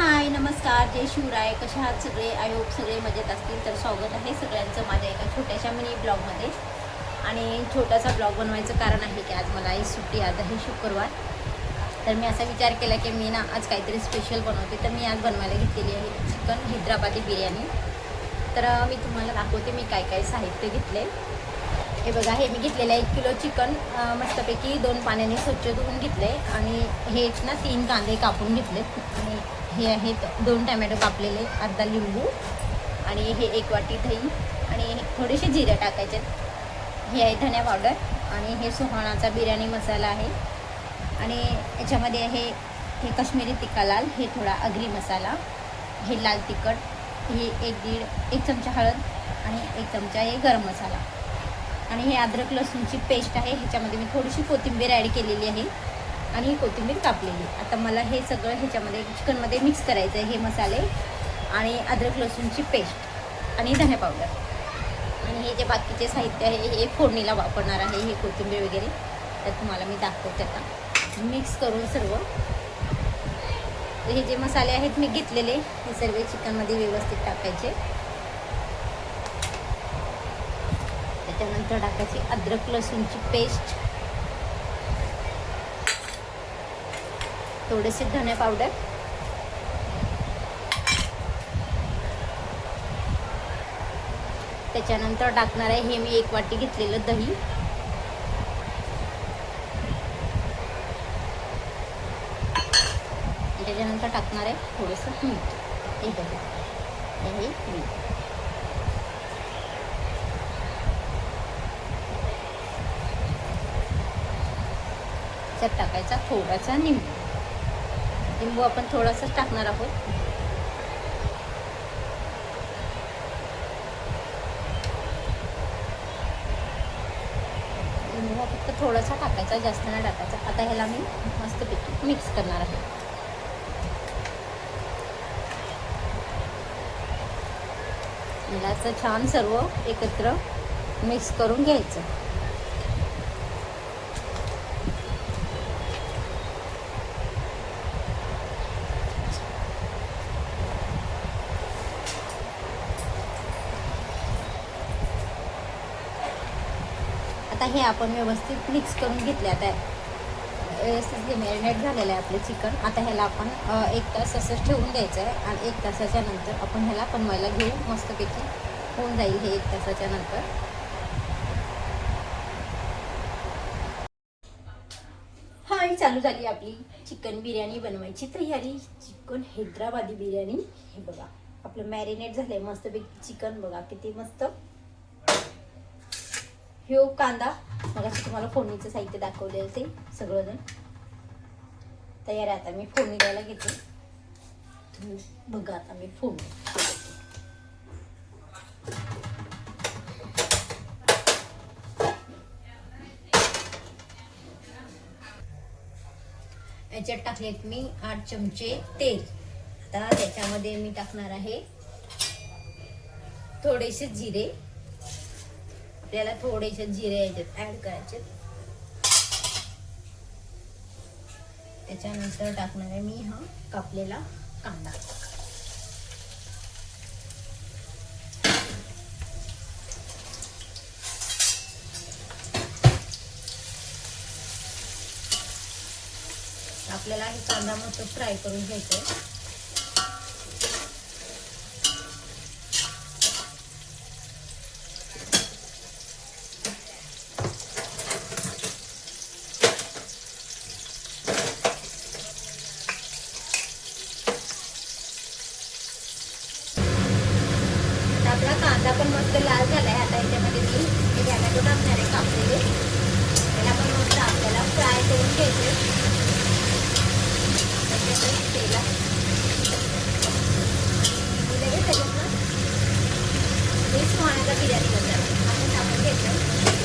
हाय नमस्कार. जय शिवराय. कशा आहात सगळे? आय होप सगळे मजेत असतील. तर स्वागत आहे सगळ्यांचं माझ्या एका छोट्याशा मिनी ब्लॉगमध्ये आणि छोटासा ब्लॉग बनवायचं कारण आहे की आज मला आई सुट्टी आज आहे शुक्रवार. तर मी असा विचार केला की मी ना आज काहीतरी स्पेशल बनवते. तर मी आज बनवायला घेतलेली आहे चिकन हैदराबादी बिर्याणी. तर मी तुम्हाला दाखवते मी काय काय साहित्य घेतले हे बघा हे मी घेतलेलं आहे एक किलो चिकन. मस्तपैकी दोन पाण्याने स्वच्छ धुवून घेतले आणि हे ना तीन कांदे कापून घेतलेत. आणि हे आहेत दोन टमॅटो कापलेले अर्धा लिंबू आणि हे एक वाटी दही आणि हे थोडेसे जिरे टाकायचे. हे आहे धन्या पावडर आणि हे सुहाणाचा बिर्याणी मसाला आहे. आणि याच्यामध्ये आहे हे कश्मीरी तिखा लाल हे थोडा अग्री मसाला हे लाल तिखट हे एक दीड एक चमचा हळद आणि एक चमचा हे गरम मसाला. आणि हे अद्रक लसूणची पेस्ट आहे ह्याच्यामध्ये मी थोडीशी कोथिंबीर ॲड केलेली आहे. आणि ही कोथिंबीर कापलेली. आता मला हे सगळं ह्याच्यामध्ये चिकनमध्ये मिक्स करायचं आहे हे मसाले आणि अद्रक लसूणची पेस्ट आणि धने पावडर आणि हे जे बाकीचे साहित्य आहे हे फोडणीला वापरणार आहे हे कोथिंबीर वगैरे. तर तुम्हाला मी दाखवते आता. मिक्स करून सर्व. हे जे मसाले आहेत मी घेतलेले. हे सर्व चिकनमध्ये व्यवस्थित टाकायचे. त्याच्यानंतर टाकायची अद्रक लसूणची पेस्ट थोडेसे धने पावडर. त्याच्यानंतर टाकणार आहे हे मी एक वाटी घेतलेलं दही. त्याच्यानंतर टाकणार आहे थोडंसं मीठ. हे बघा. हे मीठ. त्याच्यात टाकायचा थोडासा निंबू. लिंबू आपण थोडासाच टाकणार आहोत. लिंबू हा फक्त थोडासा टाकायचा जास्त नाही टाकायचा. आता ह्याला मी मस्तपैकी मिक्स करणार आहे. याला असं छान सर्व एकत्र मिक्स करून घ्यायचं. आता हे आपण व्यवस्थित मिक्स करून घेतले. आता व्यवस्थित हे मॅरिनेट झालेलं आहे आपलं चिकन आता ह्याला आपण एक तास असं ठेवून द्यायचं आहे आणि एक तासाच्या नंतर आपण ह्याला बनवायला घेऊ. मस्तपैकी होऊन जाईल हे एक तासाच्या नंतर. हां चालू झाली आपली चिकन बिर्याणी बनवायची तयारी. चिकन हैदराबादी बिर्याणी. हे बघा आपलं मॅरिनेट झालंय. मस्तपैकी चिकन बघा किती मस्त. ह्यो कांदा. मग तुम्हाला फोडणीचं साहित्य दाखवले ते सगळं तयार आहे आता. मी फोडणी द्यायला घेते. तुम्ही बघा आता मी फोडणी याच्यात टाकलेत मी आठ चमचे तेल. आता त्याच्यामध्ये मी टाकणार आहे थोडेसे जिरे. आपल्याला थोडेसे जिरे याच्यात ऍड करायचे. त्याच्यानंतर टाकणार आहे मी हा कापलेला कांदा. आपल्याला हे कांदा मस्त फ्राय करून घ्यायचा आहे आता आपला कांदा पण मस्त लाल झालाय आता याच्यामध्ये मी हे टॅमॅटो टाकणार आहे त्याला पण मस्त आपल्याला फ्राय करून घ्यायचे. त्याच्यातच लगेच त्याच्यात ना हे सुहाण्याचा बिर्याणी मसाला आपण टाकून घ्यायचं.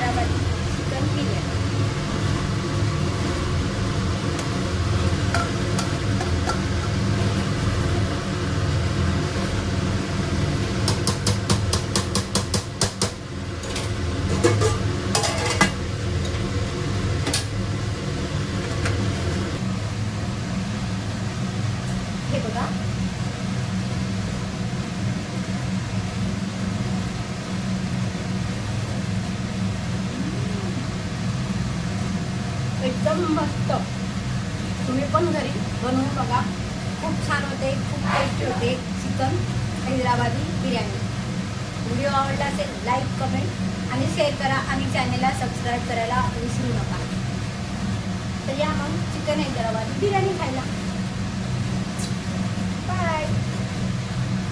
রাবারি बनवून बघा. खूप छान होते खूप टेस्टी होते. चिकन हैदराबादी बिर्याणी. व्हिडिओ आवडला असेल लाईक कमेंट आणि शेअर करा आणि चॅनेलला सबस्क्राईब करायला विसरू नका. तर या मग चिकन हैदराबादी बिर्याणी खायला.